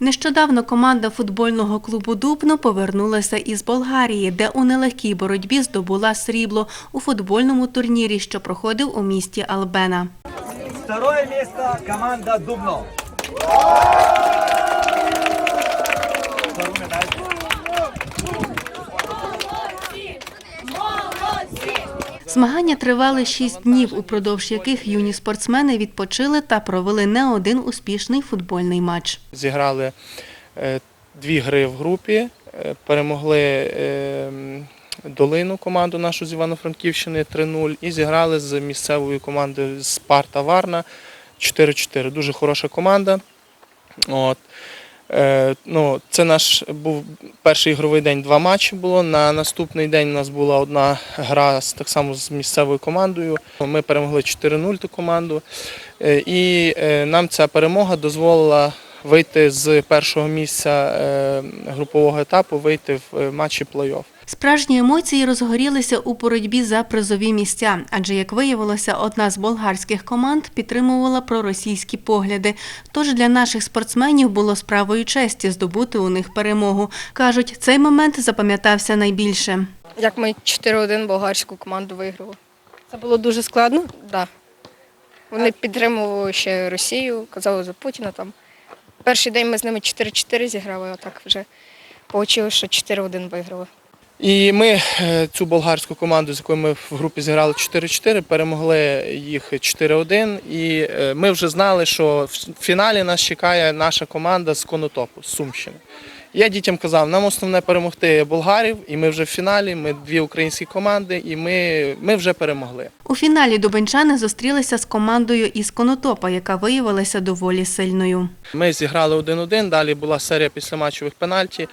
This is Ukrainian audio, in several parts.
Нещодавно команда футбольного клубу Дубно повернулася із Болгарії, де у нелегкій боротьбі здобула срібло у футбольному турнірі, що проходив у місті Албена. Второе місце команда Дубно. Змагання тривали шість днів, упродовж яких юні спортсмени відпочили та провели не один успішний футбольний матч. Зіграли е, дві гри в групі, е, перемогли е, долину команду нашу з Івано-Франківщини 3-0 і зіграли з місцевою командою Спарта Варна 4-4. Дуже хороша команда. От. Е, ну, це наш був перший ігровий день, два матчі було. На наступний день у нас була одна гра так само з місцевою командою. Ми перемогли 4-0 ту команду. Е, і е, нам ця перемога дозволила вийти з першого місця е, групового етапу, вийти в е, матчі плей-офф. Справжні емоції розгорілися у боротьбі за призові місця, адже, як виявилося, одна з болгарських команд підтримувала проросійські погляди. Тож для наших спортсменів було справою честі здобути у них перемогу. Кажуть, цей момент запам'ятався найбільше. Як ми 4-1 болгарську команду виграли. Це було дуже складно. Да. Вони підтримували ще Росію, казали за Путіна там. Перший день ми з ними 4-4 зіграли, а так вже вийшло, що 4-1 виграли. І ми е, цю болгарську команду, з якою ми в групі зіграли 4-4, перемогли їх 4-1. І е, ми вже знали, що в фіналі нас чекає наша команда з Конотопу, з Сумщини. Я дітям казав, нам основне перемогти болгарів, і ми вже в фіналі. Ми дві українські команди, і ми, ми вже перемогли. У фіналі дубенчани зустрілися з командою із Конотопа, яка виявилася доволі сильною. Ми зіграли 1-1, далі була серія післяматчевих пенальті,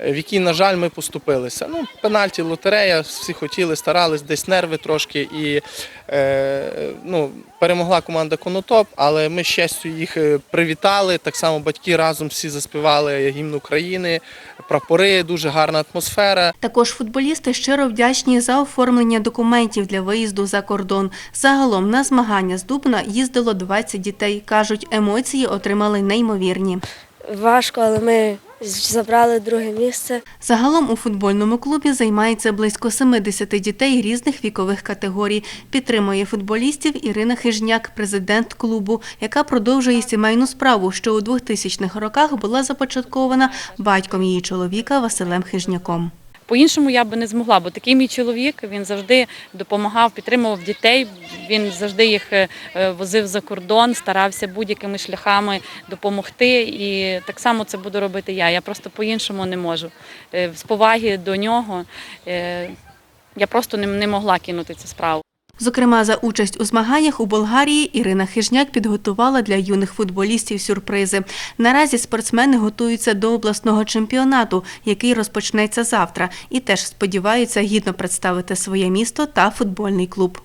в якій, на жаль, ми поступилися. Ну, пенальті, лотерея, всі хотіли, старались, десь нерви трошки. І е, ну, перемогла команда Конотоп, але ми з честю їх е, привітали. Так само батьки разом всі заспівали гімн України, прапори, дуже гарна атмосфера. Також футболісти щиро вдячні за оформлення документів для виїзду за кордон. Загалом на змагання з Дубна їздило 20 дітей. Кажуть, емоції отримали неймовірні. Важко, але ми забрали друге місце. Загалом у футбольному клубі займається близько 70 дітей різних вікових категорій. Підтримує футболістів Ірина Хижняк, президент клубу, яка продовжує сімейну справу, що у 2000-х роках була започаткована батьком її чоловіка Василем Хижняком. По-іншому я би не змогла, бо такий мій чоловік він завжди допомагав, підтримував дітей. Він завжди їх е, е, возив за кордон, старався будь-якими шляхами допомогти. І так само це буду робити я. Я просто по-іншому не можу. Е, З поваги до нього я просто не могла кинути цю справу. Зокрема, за участь у змаганнях у Болгарії Ірина Хижняк підготувала для юних футболістів сюрпризи. Наразі спортсмени готуються до обласного чемпіонату, який розпочнеться завтра, і теж сподіваються гідно представити своє місто та футбольний клуб.